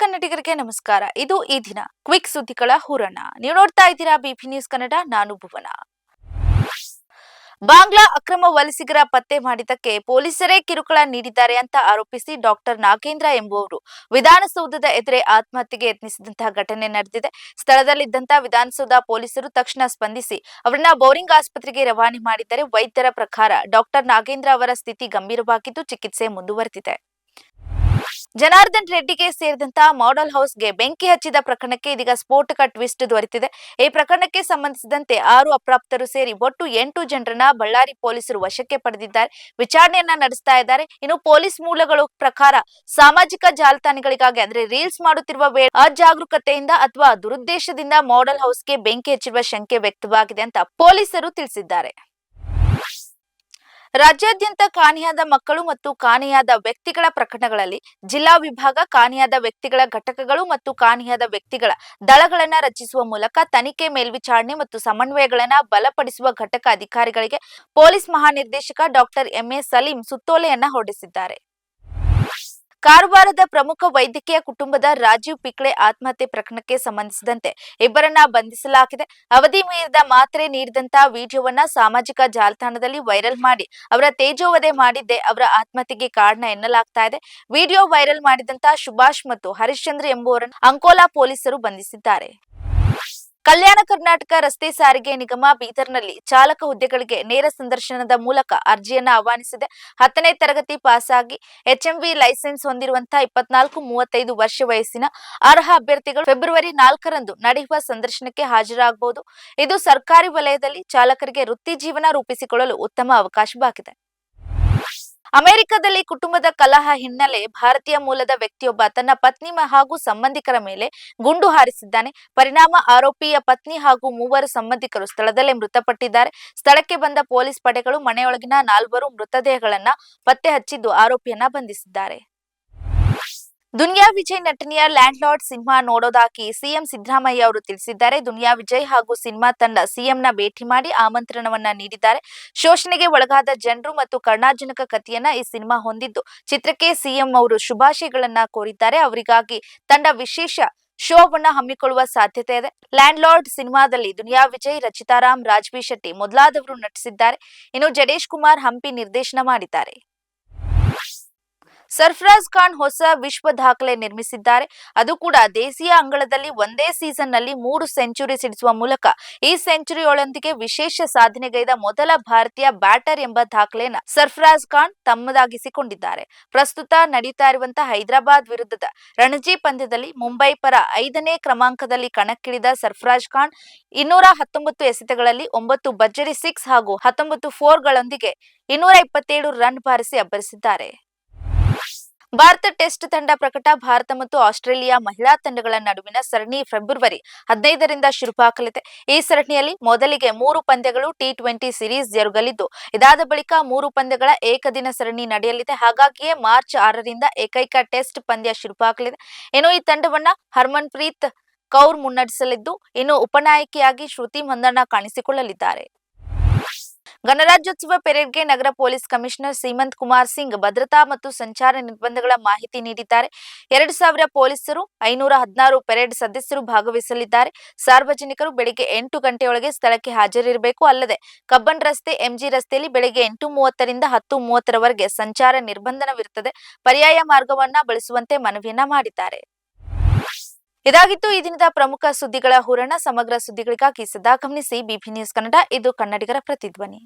ಕನ್ನಡಿಗರಿಗೆ ನಮಸ್ಕಾರ. ಇದು ಈ ದಿನ ಕ್ವಿಕ್ ಸುದ್ದಿಗಳ ಹುರಣ. ನೀವು ನೋಡ್ತಾ ಇದ್ದೀರಾ ಬಿಪಿ ನ್ಯೂಸ್ ಕನ್ನಡ, ನಾನು ಭುವನ. ಬಾಂಗ್ಲಾ ಅಕ್ರಮ ವಲಸಿಗರ ಪತ್ತೆ ಮಾಡಿದ್ದಕ್ಕೆ ಪೊಲೀಸರೇ ಕಿರುಕುಳ ನೀಡಿದ್ದಾರೆ ಅಂತ ಆರೋಪಿಸಿ ಡಾಕ್ಟರ್ ನಾಗೇಂದ್ರ ಎಂಬುವರು. ವಿಧಾನಸೌಧದ ಎದುರೇ ಆತ್ಮಹತ್ಯೆಗೆ ಯತ್ನಿಸಿದಂತಹ ಘಟನೆ ನಡೆದಿದೆ. ಸ್ಥಳದಲ್ಲಿದ್ದಂತಹ ವಿಧಾನಸೌಧ ಪೊಲೀಸರು ತಕ್ಷಣ ಸ್ಪಂದಿಸಿ ಅವರನ್ನ ಬೌರಿಂಗ್ ಆಸ್ಪತ್ರೆಗೆ ರವಾನೆ ಮಾಡಿದ್ದಾರೆ. ವೈದ್ಯರ ಪ್ರಕಾರ ಡಾಕ್ಟರ್ ನಾಗೇಂದ್ರ ಅವರ ಸ್ಥಿತಿ ಗಂಭೀರವಾಗಿದ್ದು ಚಿಕಿತ್ಸೆ ಮುಂದುವರೆದಿದೆ. ಜನಾರ್ದನ್ ರೆಡ್ಡಿಗೆ ಸೇರಿದಂತಹ ಮಾಡೆಲ್ ಹೌಸ್ಗೆ ಬೆಂಕಿ ಹಚ್ಚಿದ ಪ್ರಕರಣಕ್ಕೆ ಇದೀಗ ಸ್ಫೋಟಕ ಟ್ವಿಸ್ಟ್ ದೊರೆತಿದೆ. ಈ ಪ್ರಕರಣಕ್ಕೆ ಸಂಬಂಧಿಸಿದಂತೆ ಆರು ಅಪ್ರಾಪ್ತರು ಸೇರಿ ಒಟ್ಟು ಎಂಟು ಜನರನ್ನ ಬಳ್ಳಾರಿ ಪೊಲೀಸರು ವಶಕ್ಕೆ ಪಡೆದಿದ್ದಾರೆ. ವಿಚಾರಣೆಯನ್ನ ನಡೆಸ್ತಾ ಇದ್ದಾರೆ. ಇನ್ನು ಪೊಲೀಸ್ ಮೂಲಗಳ ಪ್ರಕಾರ ಸಾಮಾಜಿಕ ಜಾಲತಾಣಗಳಿಗಾಗಿ ಅಂದ್ರೆ ರೀಲ್ಸ್ ಮಾಡುತ್ತಿರುವ ವೇಳೆ ಅಜಾಗರೂಕತೆಯಿಂದ ಅಥವಾ ದುರುದ್ದೇಶದಿಂದ ಮಾಡೆಲ್ ಹೌಸ್ಗೆ ಬೆಂಕಿ ಹಚ್ಚಿರುವ ಶಂಕೆ ವ್ಯಕ್ತವಾಗಿದೆ ಅಂತ ಪೊಲೀಸರು ತಿಳಿಸಿದ್ದಾರೆ. ರಾಜ್ಯಾದ್ಯಂತ ಕಾಣೆಯಾದ ಮಕ್ಕಳು ಮತ್ತು ಕಾಣೆಯಾದ ವ್ಯಕ್ತಿಗಳ ಪ್ರಕರಣಗಳಲ್ಲಿ ಜಿಲ್ಲಾ ವಿಭಾಗ, ಕಾಣೆಯಾದ ವ್ಯಕ್ತಿಗಳ ಘಟಕಗಳು ಮತ್ತು ಕಾಣೆಯಾದ ವ್ಯಕ್ತಿಗಳ ದಳಗಳನ್ನು ರಚಿಸುವ ಮೂಲಕ ತನಿಖೆ, ಮೇಲ್ವಿಚಾರಣೆ ಮತ್ತು ಸಮನ್ವಯಗಳನ್ನ ಬಲಪಡಿಸುವ ಘಟಕ ಅಧಿಕಾರಿಗಳಿಗೆ ಪೊಲೀಸ್ ಮಹಾನಿರ್ದೇಶಕ ಡಾಕ್ಟರ್ ಎಂಎ ಸಲೀಂ ಸುತ್ತೋಲೆಯನ್ನ ಹೊರಡಿಸಿದ್ದಾರೆ. ಕಾರವಾರದ ಪ್ರಮುಖ ವೈದ್ಯಕೀಯ ಕುಟುಂಬದ ರಾಜೀವ್ ಪಿಕ್ಳೆ ಆತ್ಮಹತ್ಯೆ ಪ್ರಕರಣಕ್ಕೆ ಸಂಬಂಧಿಸಿದಂತೆ ಇಬ್ಬರನ್ನ ಬಂಧಿಸಲಾಗಿದೆ. ಅವಧಿ ಮೀರಿದ ಮಾತ್ರೆ ನೀಡಿದಂತಹ ವಿಡಿಯೋವನ್ನ ಸಾಮಾಜಿಕ ಜಾಲತಾಣದಲ್ಲಿ ವೈರಲ್ ಮಾಡಿ, ಅವರ ತೇಜೋವಧೆ ಮಾಡಿದ್ದೆ ಅವರ ಆತ್ಮಹತ್ಯೆಗೆ ಕಾರಣ ಎನ್ನಲಾಗ್ತಾ ಇದೆ. ವಿಡಿಯೋ ವೈರಲ್ ಮಾಡಿದಂತಹ ಸುಭಾಷ್ ಮತ್ತು ಹರಿಶ್ಚಂದ್ರ ಎಂಬುವರನ್ನು ಅಂಕೋಲಾ ಪೊಲೀಸರು ಬಂಧಿಸಿದ್ದಾರೆ. ಕಲ್ಯಾಣ ಕರ್ನಾಟಕ ರಸ್ತೆ ಸಾರಿಗೆ ನಿಗಮ ಬೀದರ್ನಲ್ಲಿ ಚಾಲಕ ಹುದ್ದೆಗಳಿಗೆ ನೇರ ಸಂದರ್ಶನದ ಮೂಲಕ ಅರ್ಜಿಯನ್ನು ಆಹ್ವಾನಿಸಿದೆ. ಹತ್ತನೇ ತರಗತಿ ಪಾಸಾಗಿ ಎಚ್ಎಂವಿ ಲೈಸೆನ್ಸ್ ಹೊಂದಿರುವಂತಹ ಇಪ್ಪತ್ನಾಲ್ಕು ಮೂವತ್ತೈದು ವರ್ಷ ವಯಸ್ಸಿನ ಅರ್ಹ ಅಭ್ಯರ್ಥಿಗಳು ಫೆಬ್ರವರಿ ನಾಲ್ಕರಂದು ನಡೆಯುವ ಸಂದರ್ಶನಕ್ಕೆ ಹಾಜರಾಗಬಹುದು. ಇದು ಸರ್ಕಾರಿ ವಲಯದಲ್ಲಿ ಚಾಲಕರಿಗೆ ವೃತ್ತಿ ಜೀವನ ರೂಪಿಸಿಕೊಳ್ಳಲು ಉತ್ತಮ ಅವಕಾಶವಾಗಿದೆ ಅಮೆರಿಕದಲ್ಲಿ ಕುಟುಂಬದ ಕಲಹ ಹಿನ್ನೆಲೆ ಭಾರತೀಯ ಮೂಲದ ವ್ಯಕ್ತಿಯೊಬ್ಬ ತನ್ನ ಪತ್ನಿ ಹಾಗೂ ಸಂಬಂಧಿಕರ ಮೇಲೆ ಗುಂಡು ಹಾರಿಸಿದ್ದಾನೆ. ಪರಿಣಾಮ ಆರೋಪಿಯ ಪತ್ನಿ ಹಾಗೂ ಮೂವರು ಸಂಬಂಧಿಕರು ಸ್ಥಳದಲ್ಲೇ ಮೃತಪಟ್ಟಿದ್ದಾರೆ. ಸ್ಥಳಕ್ಕೆ ಬಂದ ಪೊಲೀಸ್ ಪಡೆಗಳು ಮನೆಯೊಳಗಿನ ನಾಲ್ವರು ಮೃತದೇಹಗಳನ್ನ ಪತ್ತೆ ಹಚ್ಚಿದ್ದು ಆರೋಪಿಯನ್ನ ಬಂಧಿಸಿದ್ದಾರೆ. ದುನಿಯಾ ವಿಜಯ್ ನಟನೆಯ ಲ್ಯಾಂಡ್ ಲಾರ್ಡ್ ಸಿನಿಮಾ ನೋಡೋದಾಗಿ ಸಿಎಂ ಸಿದ್ದರಾಮಯ್ಯ ಅವರು ತಿಳಿಸಿದ್ದಾರೆ. ದುನಿಯಾ ವಿಜಯ್ ಹಾಗೂ ಸಿನಿಮಾ ತಂಡ ಸಿಎಂನ ಭೇಟಿ ಮಾಡಿ ಆಮಂತ್ರಣವನ್ನ ನೀಡಿದ್ದಾರೆ. ಶೋಷಣೆಗೆ ಒಳಗಾದ ಜನರು ಮತ್ತು ಕರ್ಣಾಜನಕ ಕಥೆಯನ್ನ ಈ ಸಿನಿಮಾ ಹೊಂದಿದ್ದು, ಚಿತ್ರಕ್ಕೆ ಸಿಎಂ ಅವರು ಶುಭಾಶಯಗಳನ್ನ ಕೋರಿದ್ದಾರೆ. ಅವರಿಗಾಗಿ ತಂಡ ವಿಶೇಷ ಶೋವನ್ನ ಹಮ್ಮಿಕೊಳ್ಳುವ ಸಾಧ್ಯತೆ ಇದೆ. ಲ್ಯಾಂಡ್ ಲಾರ್ಡ್ ಸಿನಿಮಾದಲ್ಲಿ ದುನಿಯಾ ವಿಜಯ್ ರಚಿತಾರಾಮ್ ರಾಜ್ಬಿ ಶೆಟ್ಟಿ ಮೊದಲಾದವರು ನಟಿಸಿದ್ದಾರೆ. ಇನ್ನು ಜಡೇಶ್ ಕುಮಾರ್ ಹಂಪಿ ನಿರ್ದೇಶನ ಮಾಡಿದ್ದಾರೆ. ಸರ್ಫರಾಜ್ ಖಾನ್ ಹೊಸ ವಿಶ್ವ ದಾಖಲೆ ನಿರ್ಮಿಸಿದ್ದಾರೆ. ಅದು ಕೂಡ ದೇಸಿಯ ಅಂಗಳದಲ್ಲಿ ಒಂದೇ ಸೀಸನ್ನಲ್ಲಿ ಮೂರು ಸೆಂಚುರಿ ಸಿಡಿಸುವ ಮೂಲಕ ಈ ಸೆಂಚುರಿಯೊಳೊಂದಿಗೆ ವಿಶೇಷ ಸಾಧನೆಗೈದ ಮೊದಲ ಭಾರತೀಯ ಬ್ಯಾಟರ್ ಎಂಬ ದಾಖಲೆಯನ್ನ ಸರ್ಫರಾಜ್ ಖಾನ್ ತಮ್ಮದಾಗಿಸಿಕೊಂಡಿದ್ದಾರೆ. ಪ್ರಸ್ತುತ ನಡೀತಾ ಇರುವಂತಹ ಹೈದರಾಬಾದ್ ವಿರುದ್ಧದ ರಣಜಿ ಪಂದ್ಯದಲ್ಲಿ ಮುಂಬೈ ಪರ ಐದನೇ ಕ್ರಮಾಂಕದಲ್ಲಿ ಕಣಕ್ಕಿಳಿದ ಸರ್ಫರಾಜ್ ಖಾನ್ ಇನ್ನೂರ ಹತ್ತೊಂಬತ್ತು ಎಸೆತಗಳಲ್ಲಿ ಒಂಬತ್ತು ಭರ್ಜರಿ ಸಿಕ್ಸ್ ಹಾಗೂ ಹತ್ತೊಂಬತ್ತು ಫೋರ್ಗಳೊಂದಿಗೆ ಇನ್ನೂರ ಇಪ್ಪತ್ತೇಳು ರನ್ ಬಾರಿಸಿ ಅಬ್ಬರಿಸಿದ್ದಾರೆ. ಭಾರತ ಟೆಸ್ಟ್ ತಂಡ ಪ್ರಕಟ ಭಾರತ ಮತ್ತು ಆಸ್ಟ್ರೇಲಿಯಾ ಮಹಿಳಾ ತಂಡಗಳ ನಡುವಿನ ಸರಣಿ ಫೆಬ್ರವರಿ ಹದಿನೈದರಿಂದ ಶುರುವಾಗಲಿದೆ. ಈ ಸರಣಿಯಲ್ಲಿ ಮೊದಲಿಗೆ ಮೂರು ಪಂದ್ಯಗಳು ಟಿ ಟ್ವೆಂಟಿ ಸಿರೀಸ್ ಜರುಗಲಿದ್ದು, ಇದಾದ ಬಳಿಕ ಮೂರು ಪಂದ್ಯಗಳ ಏಕದಿನ ಸರಣಿ ನಡೆಯಲಿದೆ. ಹಾಗಾಗಿಯೇ ಮಾರ್ಚ್ ಆರರಿಂದ ಏಕೈಕ ಟೆಸ್ಟ್ ಪಂದ್ಯ ಶುರುವಾಗಲಿದೆ. ಇನ್ನು ಈ ತಂಡವನ್ನ ಹರ್ಮನ್ ಪ್ರೀತ್ ಕೌರ್ ಮುನ್ನಡೆಸಲಿದ್ದು, ಇನ್ನು ಉಪನಾಯಕಿಯಾಗಿ ಶ್ರುತಿ ಮಂದಣ್ಣ ಕಾಣಿಸಿಕೊಳ್ಳಲಿದ್ದಾರೆ. ಗಣರಾಜ್ಯೋತ್ಸವ ಪೆರೇಡ್ಗೆ ನಗರ ಪೊಲೀಸ್ ಕಮಿಷನರ್ ಸೀಮಂತ್ ಕುಮಾರ್ ಸಿಂಗ್ ಭದ್ರತಾ ಮತ್ತು ಸಂಚಾರ ನಿರ್ಬಂಧಗಳ ಮಾಹಿತಿ ನೀಡಿದ್ದಾರೆ. ಎರಡು ಸಾವಿರ ಪೊಲೀಸರು, ಐನೂರ ಹದಿನಾರು ಪೆರೇಡ್ ಸದಸ್ಯರು ಭಾಗವಹಿಸಲಿದ್ದಾರೆ. ಸಾರ್ವಜನಿಕರು ಬೆಳಿಗ್ಗೆ ಎಂಟು ಗಂಟೆಯೊಳಗೆ ಸ್ಥಳಕ್ಕೆ ಹಾಜರಿರಬೇಕು. ಅಲ್ಲದೆ, ಕಬ್ಬನ್ ರಸ್ತೆ, ಎಂಜಿ ರಸ್ತೆಯಲ್ಲಿ ಬೆಳಗ್ಗೆ ಎಂಟು ಮೂವತ್ತರಿಂದ ಹತ್ತು ಮೂವತ್ತರವರೆಗೆ ಸಂಚಾರ ನಿರ್ಬಂಧನವಿರುತ್ತದೆ. ಪರ್ಯಾಯ ಮಾರ್ಗವನ್ನ ಬಳಸುವಂತೆ ಮನವಿಯನ್ನ ಮಾಡಿದ್ದಾರೆ. ಇದಾಗಿತ್ತು ಈ ದಿನದ ಪ್ರಮುಖ ಸುದ್ದಿಗಳ ಹೂರಣ. ಸಮಗ್ರ ಸುದ್ದಿಗಳಿಗಾಗಿ ಸದಾ ಗಮನಿಸಿ ಬಿಪಿ ನ್ಯೂಸ್ ಕನ್ನಡ. ಇದು ಕನ್ನಡಿಗರ ಪ್ರತಿಧ್ವನಿ.